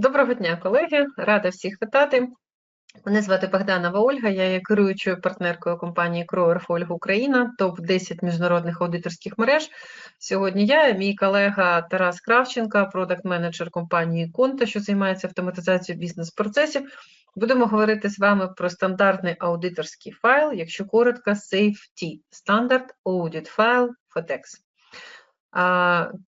Доброго дня, колеги! Рада всіх вітати. Мене звати Богданова Ольга, я є керуючою партнеркою компанії Кроер Фольг Україна, топ-10 міжнародних аудиторських мереж. Сьогодні я мій колега Тарас Кравченка, продакт-менеджер компанії Конта, що займається автоматизацією бізнес-процесів. Будемо говорити з вами про стандартний аудиторський файл, якщо коротко, SAFE-T – Standard Audit File FOTEX.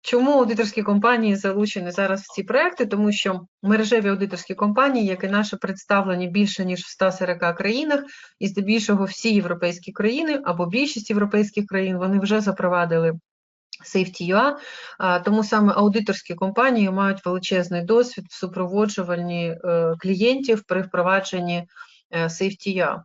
Чому аудиторські компанії залучені зараз в ці проекти? Тому що мережеві аудиторські компанії, як і наші, представлені більше ніж в 140 країнах, і здебільшого всі європейські країни або більшість європейських країн вони вже запровадили Safety.ua, тому саме аудиторські компанії мають величезний досвід в супроводжуванні е, клієнтів при впровадженні е, Safety.ua.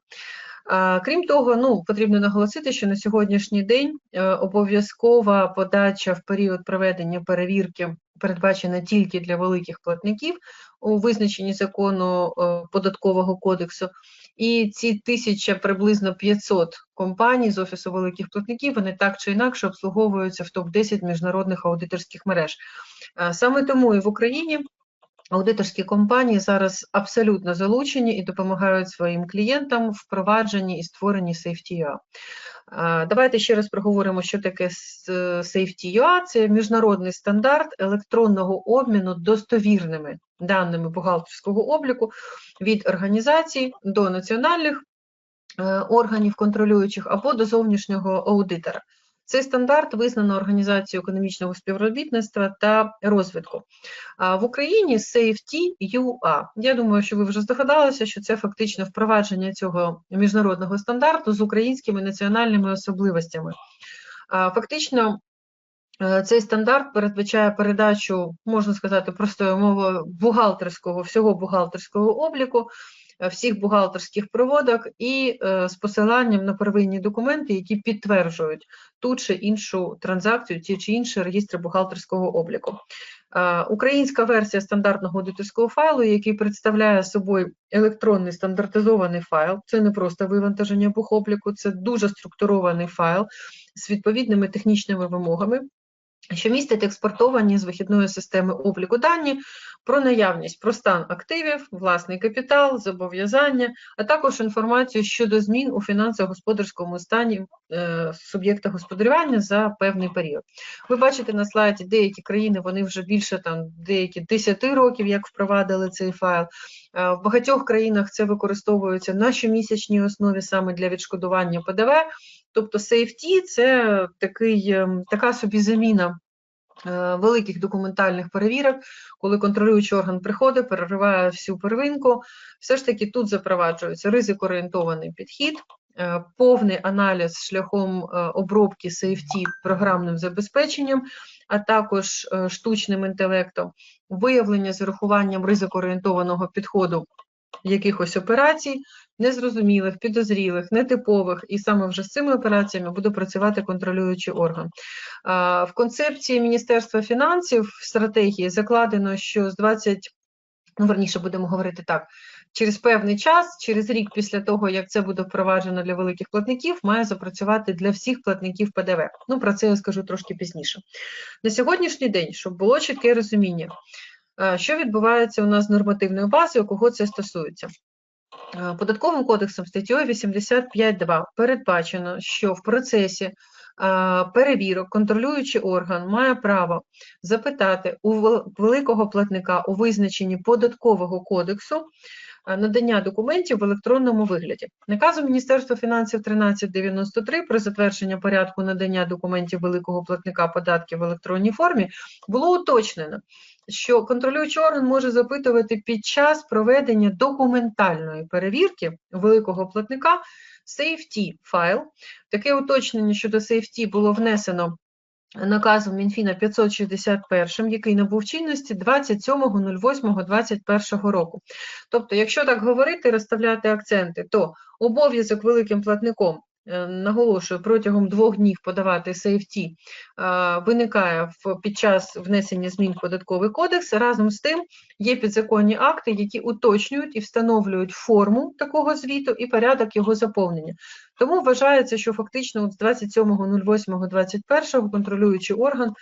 Крім того, ну потрібно наголосити, що на сьогоднішній день е, обов'язкова подача в період проведення перевірки передбачена тільки для великих платників у визначенні закону е, податкового кодексу. І ці тисяча приблизно 500 компаній з офісу великих платників вони так чи інакше обслуговуються в топ 10 міжнародних аудиторських мереж. Саме тому і в Україні Аудиторські компанії зараз абсолютно залучені і допомагають своїм клієнтам в впровадженні і створенні SafetyUA. Давайте ще раз проговоримо, що таке SafetyUA. Це міжнародний стандарт електронного обміну достовірними даними бухгалтерського обліку від організацій до національних е, органів контролюючих або до зовнішнього аудитора. Цей стандарт визнано Організацією економічного співробітництва та розвитку. В Україні Safety.ua. Я думаю, що ви вже здогадалися, що це фактично впровадження цього міжнародного стандарту з українськими національними особливостями. Фактично, е, цей стандарт передбачає передачу, можна сказати, простою мовою бухгалтерського, всього бухгалтерського обліку всіх бухгалтерських проводок і е, з посиланням на первинні документи, які підтверджують ту чи іншу транзакцію, ті чи інші реєстри бухгалтерського обліку. Е, українська версія стандартного аудиторського файлу, який представляє собою електронний стандартизований файл, це не просто вивантаження бухобліку, це дуже структурований файл з відповідними технічними вимогами що містить експортовані з вихідної системи обліку дані про наявність, про стан активів, власний капітал, зобов'язання, а також інформацію щодо змін у фінансово-господарському стані е, суб'єкта господарювання за певний період. Ви бачите на слайді деякі країни, вони вже більше там деякі 10 років, як впровадили цей файл. Е, в багатьох країнах це використовується на щомісячній основі саме для відшкодування ПДВ. Тобто safety – це такий, ем, така собі заміна е, великих документальних перевірок, коли контролюючий орган приходить, перериває всю первинку. Все ж таки тут запроваджується ризикоорієнтований підхід, е, повний аналіз шляхом е, обробки safety програмним забезпеченням, а також штучним інтелектом, виявлення з урахуванням ризикоорієнтованого підходу якихось операцій, незрозумілих, підозрілих, нетипових, і саме вже з цими операціями буде працювати контролюючий орган. В концепції Міністерства фінансів в стратегії закладено, що з 20, ну верніше будемо говорити так. Через певний час, через рік після того, як це буде впроваджено для великих платників, має запрацювати для всіх платників ПДВ. Ну, про це я скажу трошки пізніше. На сьогоднішній день, щоб було чітке розуміння, що відбувається у нас з нормативною базою, кого це стосується? Податковим кодексом статтєю 85.2 передбачено, що в процесі перевірок контролюючий орган має право запитати у великого платника у визначенні податкового кодексу надання документів в електронному вигляді. Наказом Міністерства фінансів 1393 про затвердження порядку надання документів великого платника податків в електронній формі було уточнено, що контролюючий орган може запитувати під час проведення документальної перевірки великого платника safety файл. Таке уточнення щодо safety було внесено наказом Мінфіна 561, який набув чинності 27.08.2021 року. Тобто, якщо так говорити, розставляти акценти, то обов'язок великим платником наголошую, протягом двох днів подавати е, виникає під час внесення змін в податковий кодекс. Разом з тим є підзаконні акти, які уточнюють і встановлюють форму такого звіту і порядок його заповнення. Тому вважається, що фактично з 27.08.21 контролюючий орган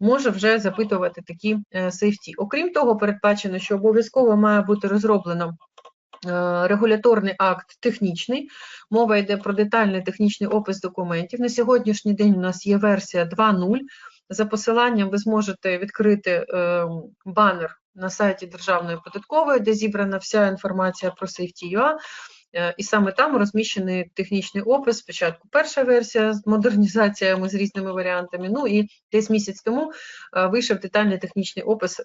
може вже запитувати такі сейфті. Окрім того, передбачено, що обов'язково має бути розроблено Е, регуляторний акт технічний, мова йде про детальний технічний опис документів. На сьогоднішній день у нас є версія 2.0. За посиланням ви зможете відкрити е, банер на сайті Державної податкової, де зібрана вся інформація про Safety.ua, е, і саме там розміщений технічний опис. Спочатку перша версія з модернізаціями з різними варіантами. Ну і десь місяць тому вийшов детальний технічний опис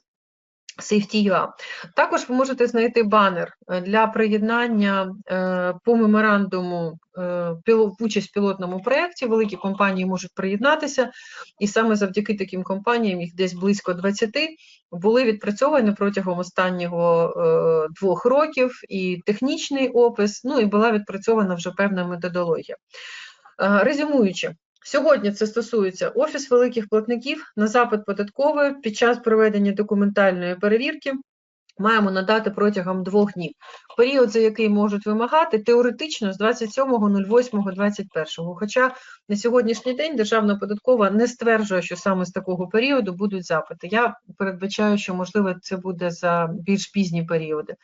Safety.ua. Також ви можете знайти банер е, для приєднання е, по меморандуму е, в участь в пілотному проєкті. Великі компанії можуть приєднатися, і саме завдяки таким компаніям, їх десь близько 20, були відпрацьовані протягом останнього двох років і технічний опис, ну і була відпрацьована вже певна методологія. Резюмуючи, Сьогодні це стосується Офіс великих платників на запит податкової під час проведення документальної перевірки. Маємо надати протягом двох днів. Період, за який можуть вимагати, теоретично з 27.08.21. Хоча на сьогоднішній день Державна податкова не стверджує, що саме з такого періоду будуть запити. Я передбачаю, що можливо це буде за більш пізні періоди.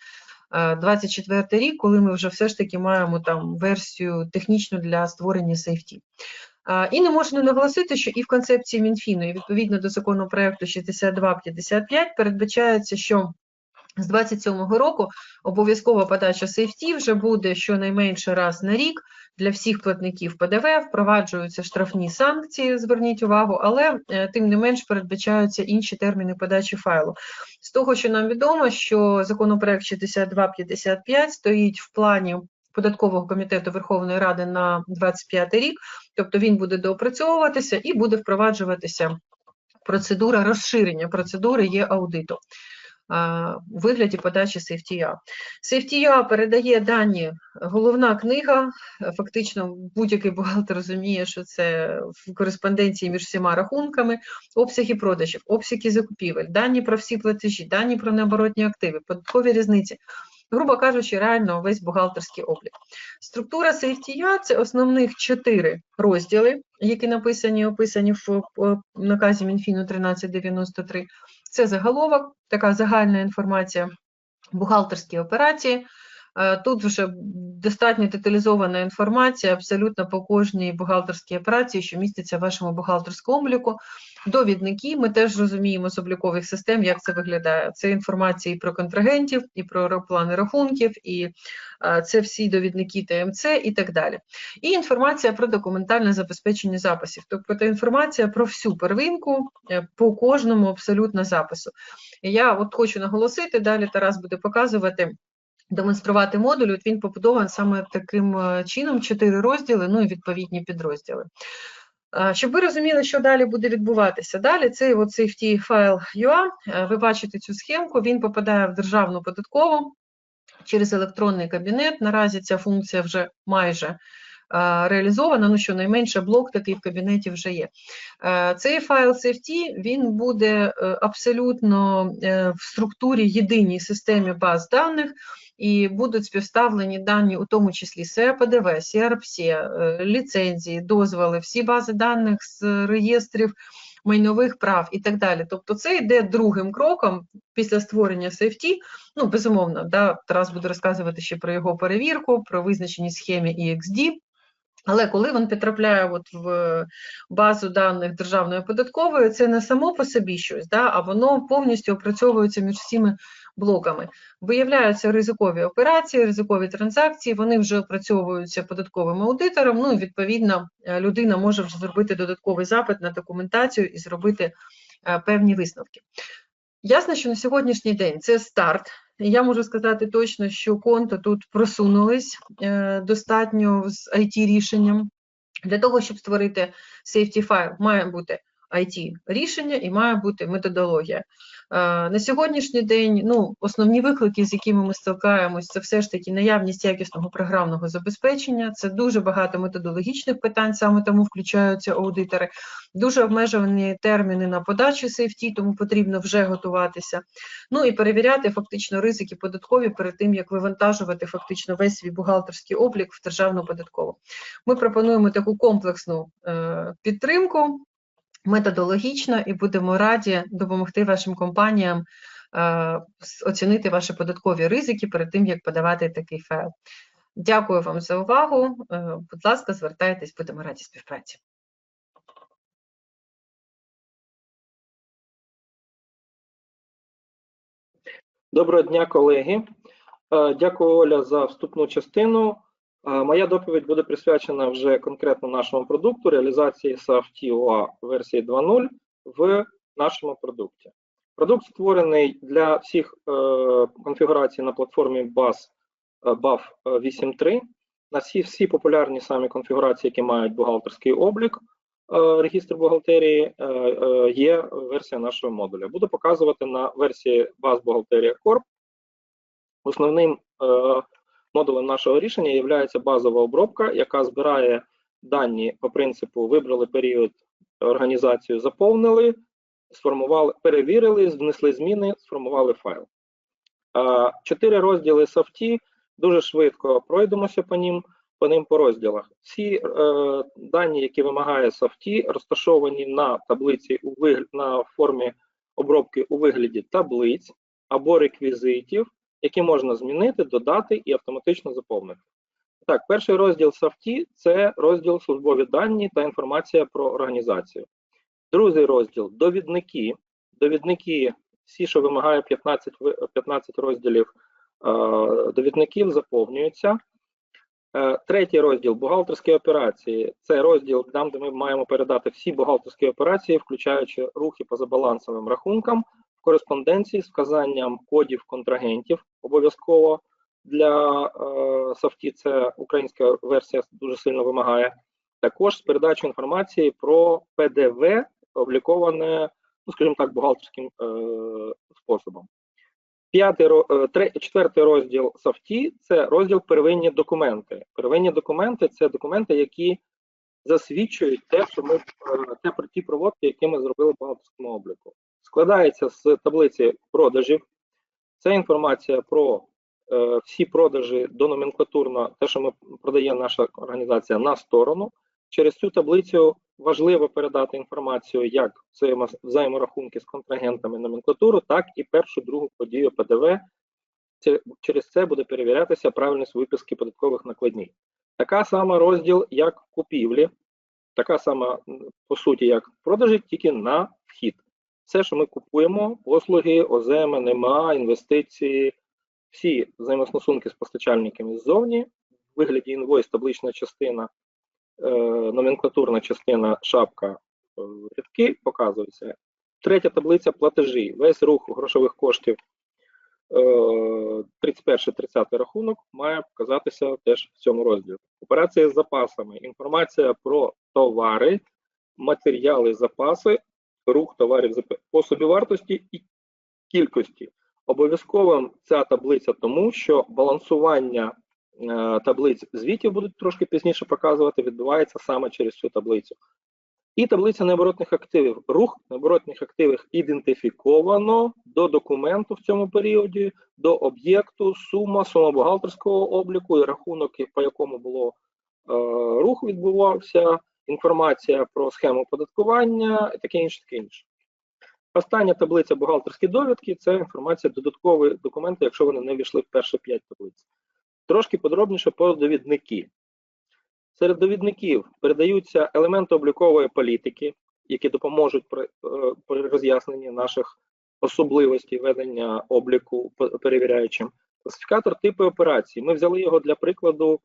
24 рік, коли ми вже все ж таки маємо там версію технічну для створення сейфті. І не можна наголосити, що і в концепції Мінфіну, і відповідно до законопроекту 6255 передбачається, що з 27-го року обов'язкова подача сейфті вже буде щонайменше раз на рік для всіх платників ПДВ, впроваджуються штрафні санкції, зверніть увагу, але е, тим не менш передбачаються інші терміни подачі файлу. З того, що нам відомо, що законопроект 6255 стоїть в плані податкового комітету Верховної Ради на 25 рік, тобто він буде доопрацьовуватися і буде впроваджуватися процедура розширення процедури є аудиту. У вигляді подачі SafetyA. SafetyA передає дані, головна книга, фактично будь-який бухгалтер розуміє, що це в кореспонденції між всіма рахунками, обсяги продажів, обсяги закупівель, дані про всі платежі, дані про необоротні активи, податкові різниці грубо кажучи, реально весь бухгалтерський облік. Структура CFTA – це основних чотири розділи, які написані описані в наказі Мінфіну 1393. Це заголовок, така загальна інформація, бухгалтерські операції. Е, тут вже достатньо деталізована інформація абсолютно по кожній бухгалтерській операції, що міститься в вашому бухгалтерському обліку. Довідники ми теж розуміємо з облікових систем, як це виглядає. Це інформація і про контрагентів, і про плани рахунків, і е, це всі довідники ТМЦ і так далі. І інформація про документальне забезпечення записів, тобто інформація про всю первинку е, по кожному абсолютно запису. Я от хочу наголосити, далі Тарас буде показувати демонструвати модуль, от він побудований саме таким е, чином, чотири розділи, ну і відповідні підрозділи. Щоб ви розуміли, що далі буде відбуватися. Далі цей от safety файл UA, е, ви бачите цю схемку, він попадає в державну податкову через електронний кабінет. Наразі ця функція вже майже реалізована, ну щонайменше блок такий в кабінеті вже є. Е, цей файл CFT він буде абсолютно в структурі єдиній системі баз даних і будуть співставлені дані, у тому числі СЕПДВ, е, ліцензії, дозволи, всі бази даних з реєстрів майнових прав і так далі. Тобто це йде другим кроком після створення CFT. Ну, безумовно, да, Тарас буде розказувати ще про його перевірку, про визначені схеми EXD. Але коли він потрапляє от в базу даних державної податкової, це не само по собі щось, да, а воно повністю опрацьовується між всіми блоками. Виявляються ризикові операції, ризикові транзакції, вони вже опрацьовуються податковим аудитором. Ну і відповідно е, людина може вже зробити додатковий запит на документацію і зробити е, певні висновки. Ясно, що на сьогоднішній день це старт. Я можу сказати точно, що конта тут просунулись е, достатньо з it рішенням. Для того, щоб створити safety файл, має бути it рішення і має бути методологія. На сьогоднішній день ну, основні виклики, з якими ми стикаємось, це все ж таки наявність якісного програмного забезпечення, це дуже багато методологічних питань, саме тому включаються аудитори, дуже обмежені терміни на подачу сейфті, тому потрібно вже готуватися. Ну і перевіряти фактично ризики податкові перед тим, як вивантажувати фактично весь свій бухгалтерський облік в державну податкову. Ми пропонуємо таку комплексну е, підтримку. Методологічно і будемо раді допомогти вашим компаніям е, оцінити ваші податкові ризики перед тим, як подавати такий файл. Дякую вам за увагу. Е, Будь ласка, звертайтесь, будемо раді співпраці. Доброго дня, колеги. Е, Дякую, Оля, за вступну частину. Моя доповідь буде присвячена вже конкретно нашому продукту реалізації SAFT UA версії 2.0 в нашому продукті. Продукт створений для всіх е, конфігурацій на платформі BAS BAF 8.3. На всі, всі популярні самі конфігурації, які мають бухгалтерський облік, е, регістр бухгалтерії, е, є версія нашого модуля. Буду показувати на версії баз бухгалтерія Corp. Основним модулем нашого рішення є базова обробка, яка збирає дані по принципу вибрали період організацію, заповнили, сформували, перевірили, внесли зміни, сформували файл. Чотири розділи SAFT, дуже швидко пройдемося по ним, по ним по розділах. Всі е, дані, які вимагає SAFT, розташовані на таблиці у вигля... на формі обробки у вигляді таблиць або реквізитів, які можна змінити, додати і автоматично заповнити. Так, перший розділ SAFT – це розділ службові дані та інформація про організацію. Другий розділ довідники. Довідники, всі, що вимагає 15, 15 розділів е, довідників, заповнюються. Е, Третій розділ бухгалтерські операції. Це розділ там, де ми маємо передати всі бухгалтерські операції, включаючи рухи по забалансовим рахункам, кореспонденції з вказанням кодів контрагентів обов'язково для е, софті. Це українська версія дуже сильно вимагає. Також з передачою інформації про ПДВ, обліковане, ну скажімо так, бухгалтерським е, способом. П'ятий е, четвертий розділ софті це розділ первинні документи. Первинні документи це документи, які засвідчують те, що ми е, те ті проводки, які ми зробили бухгалтерському обліку. Складається з таблиці продажів. Це інформація про е, всі продажі до номенклатурно, те, що ми продає наша організація на сторону. Через цю таблицю важливо передати інформацію як взаєморахунки з контрагентами номенклатуру, так і першу другу подію ПДВ. Через це буде перевірятися правильність виписки податкових накладній. Така сама розділ, як купівлі, така сама по суті, як продажі, тільки на вхід. Все, що ми купуємо, послуги, ОЗЕМ, НМА, інвестиції, всі взаємостосунки з постачальниками ззовні, в вигляді інвойс, таблична частина, е, номенклатурна частина, шапка, е, рядки показуються. Третя таблиця платежі. Весь рух грошових коштів 31-30 рахунок має показатися теж в цьому розділі. Операції з запасами, інформація про товари, матеріали, запаси, рух товарів по собівартості і кількості. Обов'язково ця таблиця тому, що балансування е, таблиць звітів будуть трошки пізніше показувати, відбувається саме через цю таблицю. І таблиця необоротних активів. Рух необоротних активів ідентифіковано до документу в цьому періоді, до об'єкту, сума, сума бухгалтерського обліку і рахунок, по якому було е, рух відбувався, інформація про схему оподаткування і таке інше, таке інше. Остання таблиця бухгалтерські довідки це інформація додаткові документи, якщо вони не війшли в перші 5 таблиць. Трошки подробніше про довідники. Серед довідників передаються елементи облікової політики, які допоможуть при, е, при роз'ясненні наших особливостей ведення обліку перевіряючим. Класифікатор типу операцій. Ми взяли його для прикладу,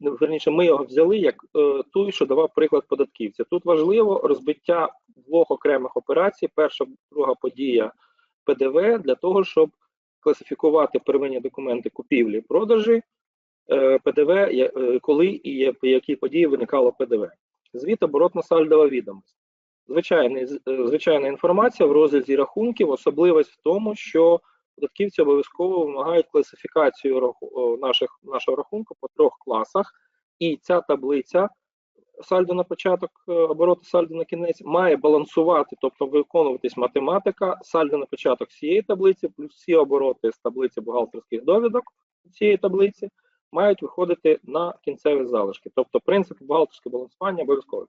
верніше, ми його взяли як е, той, що давав приклад податківця. Тут важливо розбиття двох окремих операцій. Перша, друга подія ПДВ для того, щоб класифікувати первинні документи купівлі, продажі, е, ПДВ, е, коли і по якій події виникало ПДВ. Звіт оборотно-сальдова відомість. Звичайний, з- е, звичайна інформація в розрізі рахунків, особливість в тому, що податківці обов'язково вимагають класифікацію наших, нашого рахунку по трьох класах, і ця таблиця сальдо на початок, е, обороти сальдо на кінець, має балансувати, тобто виконуватись математика, сальдо на початок цієї таблиці, плюс всі обороти з таблиці бухгалтерських довідок цієї таблиці мають виходити на кінцеві залишки. Тобто принцип бухгалтерського балансування обов'язковий.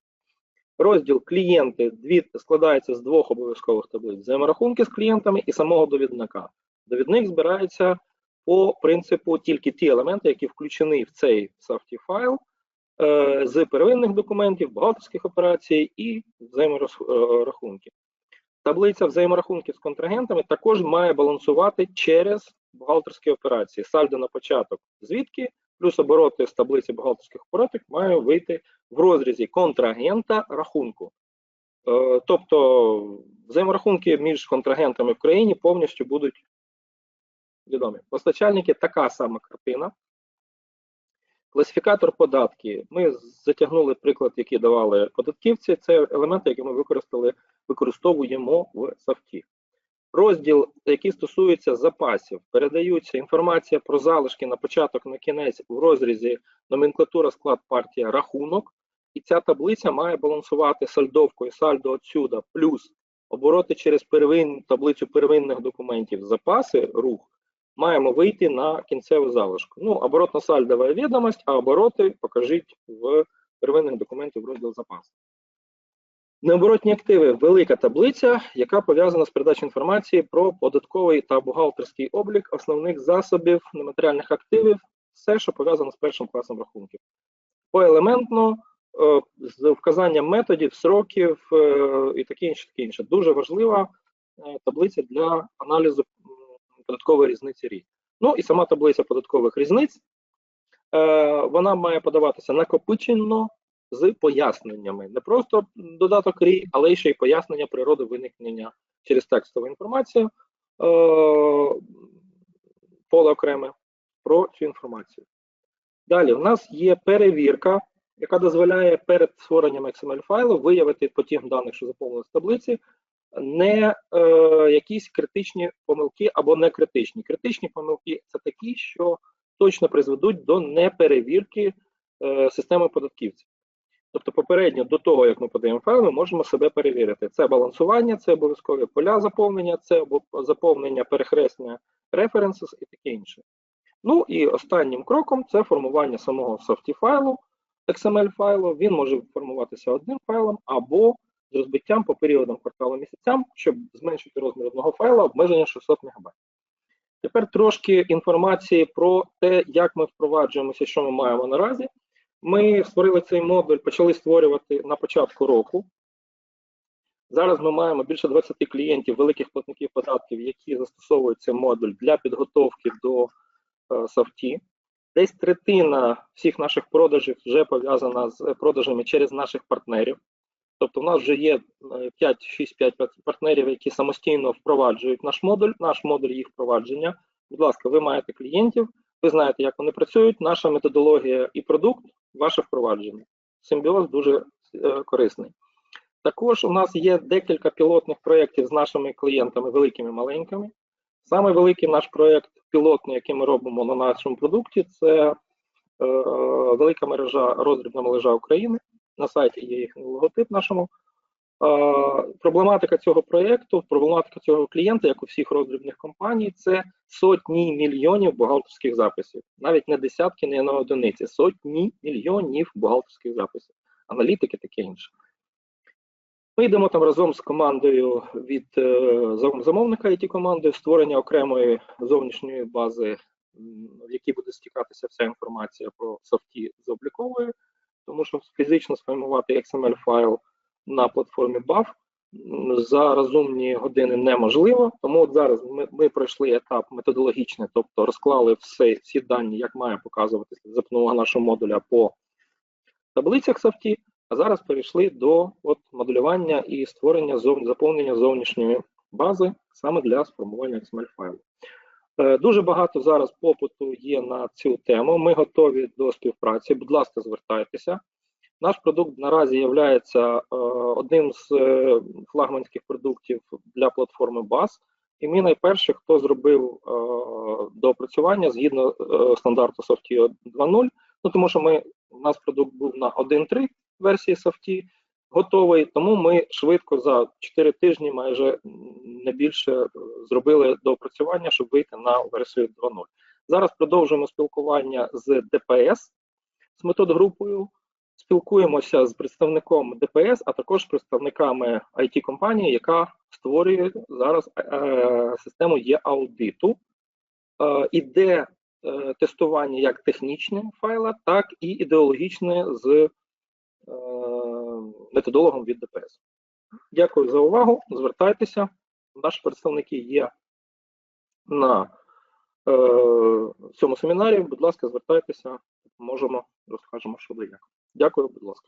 Розділ клієнти складається з двох обов'язкових таблиць: взаєморахунки з клієнтами і самого довідника. Довідник збирається по принципу тільки ті елементи, які включені в цей SAFTI файл е, з первинних документів, бухгалтерських операцій і взаєморахунків. Таблиця взаєморахунків з контрагентами також має балансувати через бухгалтерські операції. Сальдо на початок звідки, плюс обороти з таблиці бухгалтерських операцій має вийти в розрізі контрагента рахунку. Е, Тобто взаєморахунки між контрагентами в країні повністю будуть відомі. Постачальники така сама картина. Класифікатор податки. Ми затягнули приклад, який давали податківці. Це елементи, які ми використали, використовуємо в софті. Розділ, який стосується запасів, передаються інформація про залишки на початок, на кінець в розрізі номенклатура, склад партія, рахунок. І ця таблиця має балансувати сальдовкою сальдо отсюда, плюс обороти через первин, таблицю первинних документів, запаси, рух, маємо вийти на кінцеву залишку. Ну, оборотно сальдова відомость, а обороти покажіть в первинних документів в розділ запас. Необоротні активи велика таблиця, яка пов'язана з передачею інформації про податковий та бухгалтерський облік основних засобів нематеріальних активів, все, що пов'язано з першим класом рахунків. Поелементно, е, з вказанням методів, сроків е, і таке інше, таке інше. Дуже важлива е, таблиця для аналізу податкової різниці рік. Ну і сама таблиця податкових різниць, е, вона має подаватися накопичено з поясненнями. Не просто додаток рі, але ще й пояснення природи виникнення через текстову інформацію, е, поле окреме про цю інформацію. Далі, в нас є перевірка, яка дозволяє перед створенням XML-файлу виявити потім даних, що заповнили з таблиці, не е, якісь критичні помилки або не критичні. Критичні помилки це такі, що точно призведуть до неперевірки е, системи податківців. Тобто, попередньо до того, як ми подаємо файл, ми можемо себе перевірити. Це балансування, це обов'язкові поля заповнення, це заповнення перехресня references і таке інше. Ну і останнім кроком це формування самого софті файлу, XML файлу. Він може формуватися одним файлом або з розбиттям по періодам кварталу місяцям, щоб зменшити розмір одного файла обмеження 600 МБ. Тепер трошки інформації про те, як ми впроваджуємося, що ми маємо наразі. Ми створили цей модуль, почали створювати на початку року. Зараз ми маємо більше 20 клієнтів, великих платників податків, які застосовують цей модуль для підготовки до е, софті. Десь третина всіх наших продажів вже пов'язана з продажами через наших партнерів. Тобто, в нас вже є 5-6-5 партнерів, які самостійно впроваджують наш модуль, наш модуль їх впровадження. Будь ласка, ви маєте клієнтів, ви знаєте, як вони працюють. Наша методологія і продукт, ваше впровадження. Симбіоз дуже е, корисний. Також у нас є декілька пілотних проєктів з нашими клієнтами, великими маленькими. Саме великий наш проєкт пілотний, який ми робимо на нашому продукті, це е, велика мережа роздрібна мережа України. На сайті є їхній логотип нашому. Проблематика цього проєкту, проблематика цього клієнта, як у всіх роздрібних компаній, це сотні мільйонів бухгалтерських записів. Навіть не десятки, не на одиниці, сотні мільйонів бухгалтерських записів, аналітики таке інше. Ми йдемо там разом з командою від е, зам- замовника it командою створення окремої зовнішньої бази, в якій буде стікатися вся інформація про софті з обліковою, тому що фізично сформувати XML файл на платформі BAF за розумні години неможливо. Тому от зараз ми, ми пройшли етап методологічний, тобто розклали все, всі дані, як має показуватися запнула нашого модуля по таблицях софті. А зараз перейшли до от, моделювання і створення зов... заповнення зовнішньої бази саме для сформування XML файлу. Е, дуже багато зараз попиту є на цю тему. Ми готові до співпраці. Будь ласка, звертайтеся. Наш продукт наразі є одним з е, флагманських продуктів для платформи BAS. І ми найперше, хто зробив е, доопрацювання згідно е, стандарту Softie 2.0, ну тому що ми у нас продукт був на 1.3 версії софті готовий, тому ми швидко за 4 тижні, майже не більше, е, зробили доопрацювання, щоб вийти на версію 2.0. Зараз продовжуємо спілкування з ДПС, з методгрупою. спілкуємося з представником ДПС, а також представниками it компанії яка створює зараз е, систему є-аудиту. Е, іде е, тестування як технічне файла, так і ідеологічне з е, методологом від ДПС. Дякую за увагу. Звертайтеся. Наші представники є на е, цьому семінарі. Будь ласка, звертайтеся, можемо розкажемо, що де як. Дякую, будь ласка.